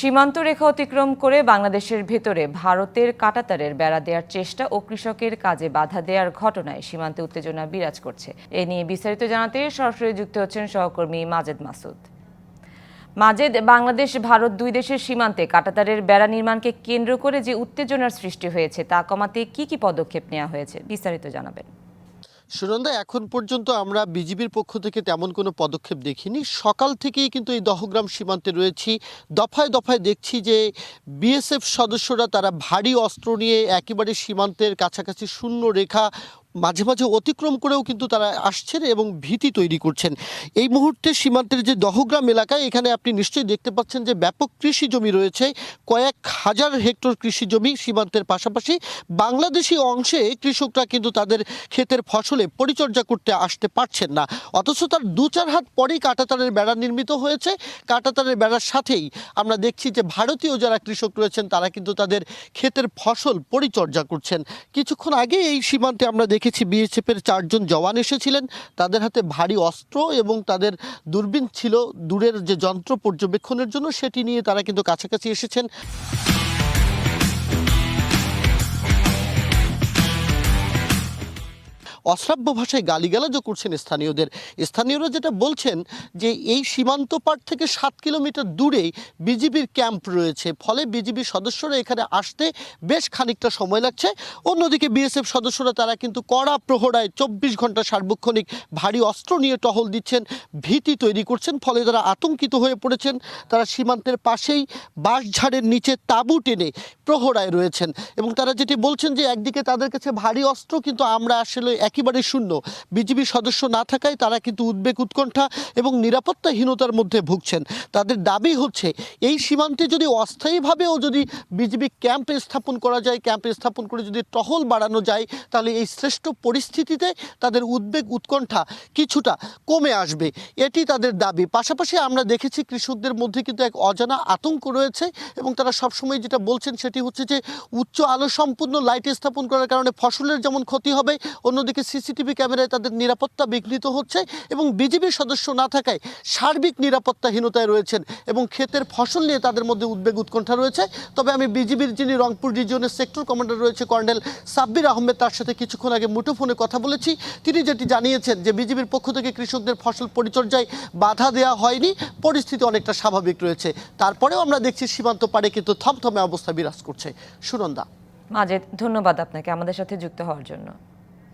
সীমান্ত রেখা অতিক্রম করে বাংলাদেশের ভেতরে ভারতের কাটাতারের বেড়া দেওয়ার চেষ্টা ও কৃষকের কাজে বাধা দেওয়ার ঘটনায় সীমান্তে উত্তেজনা বিরাজ করছে। এ নিয়ে বিস্তারিত জানাতে সরাসরি যুক্ত হচ্ছেন সহকর্মী মাজেদ মাসুদ। মাজেদ, বাংলাদেশ, ভারত দুই দেশের সীমান্তে কাটাতারের বেড়া নির্মাণকে কেন্দ্র করে যে উত্তেজনার সৃষ্টি হয়েছে তা কমাতে কি কি পদক্ষেপ নেওয়া হয়েছে বিস্তারিত জানাবেন। সুনন্দা, এখন পর্যন্ত আমরা বিজিবির পক্ষ থেকে তেমন কোনো পদক্ষেপ দেখিনি। সকাল থেকেই কিন্তু এই দহগ্রাম সীমান্তে রয়েছি। দফায় দফায় দেখছি যে বিএসএফ সদস্যরা তারা ভারী অস্ত্র নিয়ে একেবারে সীমান্তের কাছাকাছি শূন্য রেখা মাঝে মাঝে অতিক্রম করেও কিন্তু তারা আসছেন এবং ভীতি তৈরি করছেন। এই মুহূর্তে সীমান্তের যে দহগ্রাম এলাকায় এখানে আপনি নিশ্চয়ই দেখতে পাচ্ছেন যে ব্যাপক কৃষি জমি রয়েছে। কয়েক হাজার হেক্টর কৃষি জমি সীমান্তের পাশাপাশি বাংলাদেশি অংশে কৃষকরা কিন্তু তাদের ক্ষেতের ফসলে পরিচর্যা করতে আসতে পারছেন না। অথচ তার দু চার হাত পরেই কাঁটাতারের বেড়া নির্মিত হয়েছে। কাঁটাতারের বেড়ার সাথেই আমরা দেখছি যে ভারতীয় যারা কৃষক রয়েছেন, তারা কিন্তু তাদের ক্ষেতের ফসল পরিচর্যা করছেন। কিছুক্ষণ আগে এই সীমান্তে আমরা দেখেছি বিএসএফের চারজন জওয়ান এসেছিলেন। তাদের হাতে ভারী অস্ত্র এবং তাদের দূরবীন ছিল দূরের যে যন্ত্র পর্যবেক্ষণের জন্য, সেটি নিয়ে তারা কিন্তু কাছাকাছি এসেছেন। অশ্রাব্য ভাষায় গালিগালাজও করছেন স্থানীয়দের। স্থানীয়রা যেটা বলছেন যে এই সীমান্ত পার থেকে সাত কিলোমিটার দূরে বিজিবির ক্যাম্প রয়েছে। ফলে বিজিবির সদস্যরা এখানে আসতে বেশ খানিকটা সময় লাগছে। অন্যদিকে বিএসএফ সদস্যরা তারা কিন্তু কড়া প্রহরায় চব্বিশ ঘণ্টা সার্বক্ষণিক ভারী অস্ত্র নিয়ে টহল দিচ্ছেন, ভীতি তৈরি করছেন, ফলে তারা আতঙ্কিত হয়ে পড়েছেন। তারা সীমান্তের পাশেই বাঁশঝাড়ের নিচে তাঁবু টেনে প্রহরায় রয়েছেন। এবং তারা যেটি বলছেন যে একদিকে তাদের কাছে ভারী অস্ত্র, কিন্তু আমরা আসলে একেবারে শূন্য। বিজিবি সদস্য না থাকায় তারা কিন্তু উদ্বেগ, উৎকণ্ঠা এবং নিরাপত্তাহীনতার মধ্যে ভুগছেন। তাদের দাবি হচ্ছে, এই সীমান্তে যদি অস্থায়ীভাবেও যদি বিজিবি ক্যাম্প স্থাপন করা যায়, ক্যাম্প স্থাপন করে যদি টহল বাড়ানো যায়, তাহলে এই শ্রেষ্ঠ পরিস্থিতিতে তাদের উদ্বেগ, উৎকণ্ঠা কিছুটা কমে আসবে। এটি তাদের দাবি। পাশাপাশি আমরা দেখেছি, কৃষকদের মধ্যে কিন্তু এক অজানা আতঙ্ক রয়েছে এবং তারা সবসময় যেটা বলছেন সেটি হচ্ছে যে, উচ্চ আলো সম্পূর্ণ লাইট স্থাপন করার কারণে ফসলের যেমন ক্ষতি হবে, অন্যদিকে সিসিটিভি ক্যামেরায় তাদের নিরাপত্তা বিঘ্নিত হচ্ছে এবং বিজেপির সদস্য না থাকায় সার্বিক নিরাপত্তাহীনতায় রয়েছেন এবং ক্ষেতের ফসল নিয়ে তাদের মধ্যে উদ্বেগ উৎকণ্ঠা রয়েছে। তবে আমি বিজিবির যিনি রংপুর রিজিয়নের সেক্টর কমান্ডার রয়েছে কর্নেল সাব্বির আহমেদ, তার সাথে কিছুক্ষণ আগে মুঠোফোনে কথা বলেছি। তিনি যেটি জানিয়েছেন যে বিজিবির পক্ষ থেকে কৃষকদের ফসল পরিচর্যায় বাধা দেওয়া হয়নি, পরিস্থিতি অনেকটা স্বাভাবিক রয়েছে। তারপরেও আমরা দেখছি সীমান্ত পাড়ে কিন্তু থমথমে অবস্থা বিরাজ করছে। সুনন্দা। মাজেদ, ধন্যবাদ আপনাকে আমাদের সাথে যুক্ত হওয়ার জন্য।